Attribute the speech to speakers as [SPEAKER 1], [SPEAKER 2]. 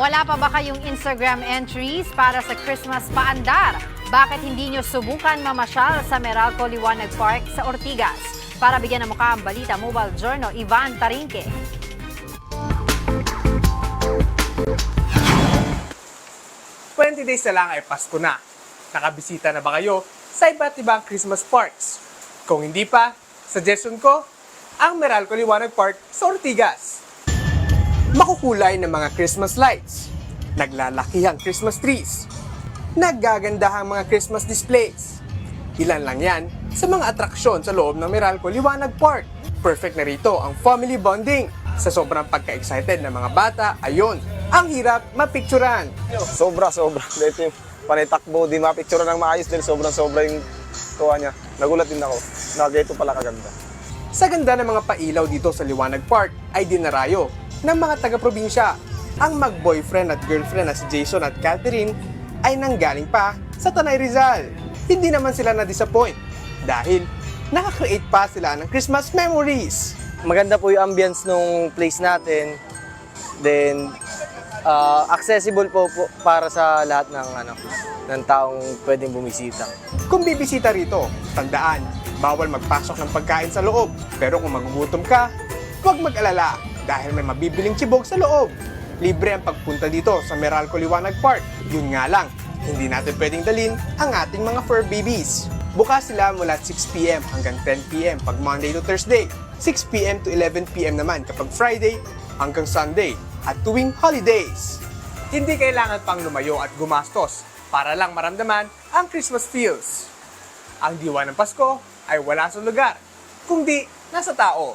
[SPEAKER 1] Wala pa ba kayong Instagram entries para sa Christmas paandar? Bakit hindi nyo subukan mamasyal sa Meralco Liwanag Park sa Ortigas? Para bigyan ng mukha ang balita, Mobile Journal, Ivan Tarinque.
[SPEAKER 2] Twenty days na lang ay Pasko na. Nakabisita na ba kayo sa iba't ibang Christmas parks? Kung hindi pa, suggestion ko, ang Meralco Liwanag Park sa Ortigas. Makukulay ng mga Christmas lights, naglalakihang Christmas trees, naggagandahang mga Christmas displays. Ilan lang yan sa mga atraksyon sa loob ng Meralco Liwanag Park. Perfect na rito ang family bonding. Sa sobrang pagka-excited ng mga bata, ayun, ang hirap mapicturan.
[SPEAKER 3] Sobra, sobra. Ito yung panitakbo, di mapicture ng maayos dahil sobrang sobra yung tuwa niya. Nagulat din ako na ganito pala kaganda.
[SPEAKER 2] Sa ganda ng mga pailaw dito sa Liwanag Park ay dinarayo ng mga taga-probinsya. Ang mag-boyfriend at girlfriend na si Jason at Catherine ay nanggaling pa sa Tanay Rizal. Hindi naman sila na-disappoint dahil nakakreate pa sila ng Christmas memories.
[SPEAKER 4] maganda po yung ambience nung place natin. Then uh, accessible po, po para sa lahat ng ano ng taong pwedeng bumisita.
[SPEAKER 2] Kung bibisita rito, tandaan, bawal magpasok ng pagkain sa loob. Pero kung magugutom ka, huwag mag-alala dahil may mabibiling chibog sa loob. Libre ang pagpunta dito sa Meralco Liwanag Park. Yun nga lang, hindi natin pwedeng dalin ang ating mga fur babies. Bukas sila mula 6pm hanggang 10pm pag Monday to Thursday. 6pm to 11pm naman kapag Friday hanggang Sunday at tuwing holidays. Hindi kailangan pang lumayo at gumastos para lang maramdaman ang Christmas feels. Ang diwa ng Pasko ay wala sa lugar, kundi nasa tao.